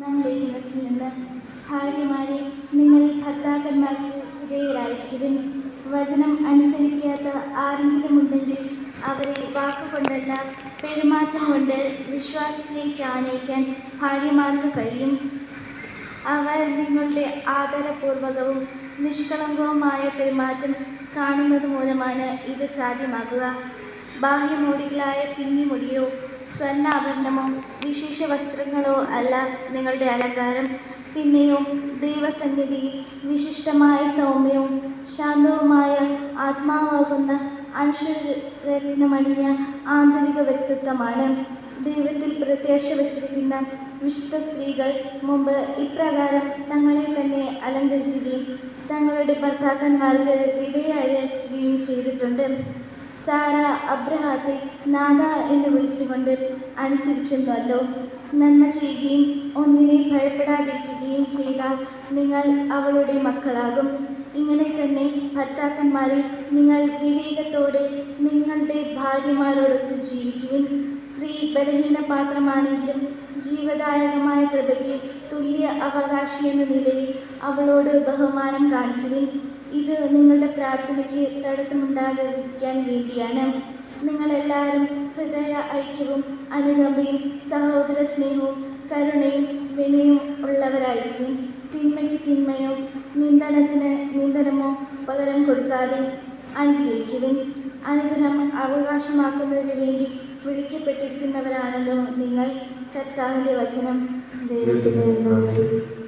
ഒന്നാം ലേഖനത്തിൽ നിന്ന് ഭാര്യമാരെ നിങ്ങൾ ഭർത്താക്കന്മാർക്ക് വിധേയരായിരിക്കും വചനം അനുസരിക്കാത്ത ആരെങ്കിലും ഉണ്ടെങ്കിൽ അവരെ വാക്കുകൊണ്ടല്ല പെരുമാറ്റം കൊണ്ട് വിശ്വാസത്തിലേക്ക് ആനയിക്കാൻ ഭാര്യമാർക്ക് കഴിയും. അവർ നിങ്ങളുടെ ആദരപൂർവകവും നിഷ്കളങ്കവുമായ പെരുമാറ്റം കാണുന്നത് മൂലമാണ് ഇത് സാധ്യമാകുക. ബാഹ്യമോടികളായ പിന്നിമുടിയോ സ്വർണാഭരണമോ വിശേഷ വസ്ത്രങ്ങളോ അല്ല നിങ്ങളുടെ അലങ്കാരം. പിന്നെയോ ദൈവസന്നിധിയിൽ വിശിഷ്ടമായ സൗമ്യവും ശാന്തവുമായ ആത്മാവാകുന്ന അനുശ്വരത്തിനമണിഞ്ഞ ആന്തരിക വ്യക്തിത്വമാണ്. ദൈവത്തിൽ പ്രത്യാശ വച്ചിരിക്കുന്ന വിശുദ്ധ സ്ത്രീകൾ മുമ്പ് ഇപ്രകാരം തങ്ങളെ തന്നെ അലങ്കരിക്കുകയും തങ്ങളുടെ ഭർത്താക്കന്മാർക്ക് വിധേയരാക്കുകയും ചെയ്തിട്ടുണ്ട്. സാറ അബ്രഹാത്തെ നാഥ എന്ന് വിളിച്ചുകൊണ്ട് അനുസരിച്ചെന്നല്ലോ നന്മ ചെയ്യുകയും ഒന്നിനെ ഭയപ്പെടാതിരിക്കുകയും ചെയ്താൽ നിങ്ങൾ അവളുടെ മക്കളാകും. ഇങ്ങനെ തന്നെ ഭർത്താക്കന്മാരെ നിങ്ങൾ വിവേകത്തോടെ നിങ്ങളുടെ ഭാര്യമാരോടൊത്ത് ജീവിക്കുവിൻ. സ്ത്രീ ബലഹീന പാത്രമാണെങ്കിലും ജീവദായകമായ കൃപയ്ക്ക് തുല്യ അവകാശി എന്ന നിലയിൽ അവളോട് ബഹുമാനം കാണിക്കുവിൻ. ഇത് നിങ്ങളുടെ പ്രാർത്ഥനയ്ക്ക് തടസ്സമുണ്ടാകാതിരിക്കാൻ വേണ്ടിയാണ്. നിങ്ങളെല്ലാവരും ഹൃദയ ഐക്യവും അനുകമ്പയും സഹോദര സ്നേഹവും കരുണയും വിനയും ഉള്ളവരായിരിക്കും. തിന്മയ്ക്ക് തിന്മയോ നിന്ദനത്തിന് നിന്ദനമോ പകരം കൊടുക്കാതെ അനുഗ്രഹിക്കുവിൻ. അനുഗ്രഹം അവകാശമാക്കുന്നതിന് വേണ്ടി വിളിക്കപ്പെട്ടിരിക്കുന്നവരാണല്ലോ നിങ്ങൾ. കർത്താവിന്റെ വചനം. ദൈവത്തിന് നന്ദി.